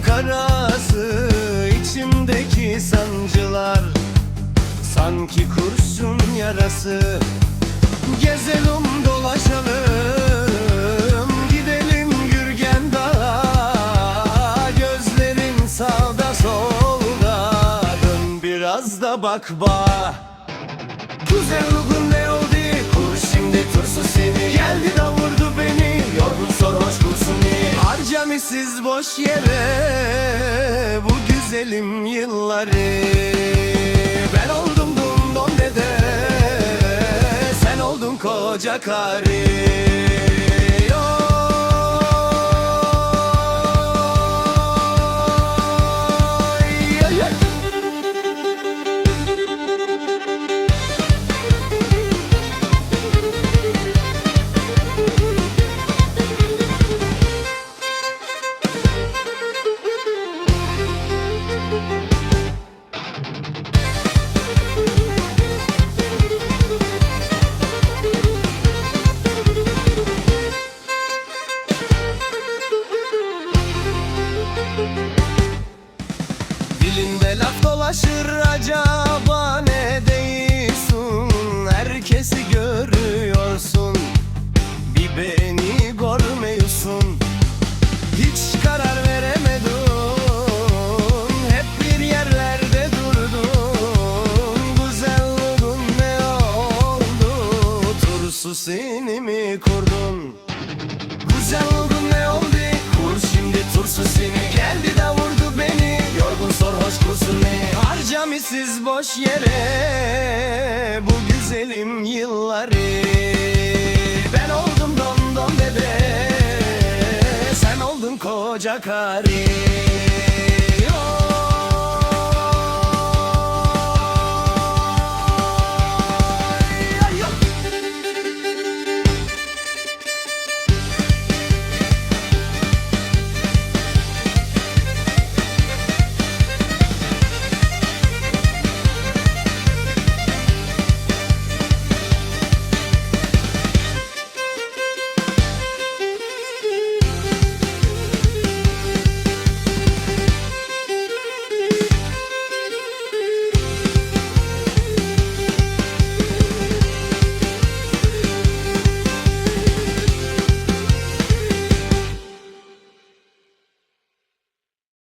karası içimdeki sancılar. Sanki kurşun yarası. Gezelim dolaşalım Gidelim Gürgen Dağı Gözlerin sağda solda. Dön biraz da bak bak Güzel uygun Harcamisiz boş yere Bu güzelim yılları. Ben oldum dum dom dede Sen oldun koca karı dolaşır acaba ne değilsin? Herkesi görüyorsun Bir beni görmüyorsun. Hiç karar veremedin Hep bir yerlerde durdun. Güzelliğin ne oldu? Tursu seni mi kurdun? Güzel oldun ne oldu? Kur şimdi tursu seni. Geldi Harcamisiz boş yere Bu güzelim yılları. Ben oldum dom bebe Sen oldun koca karı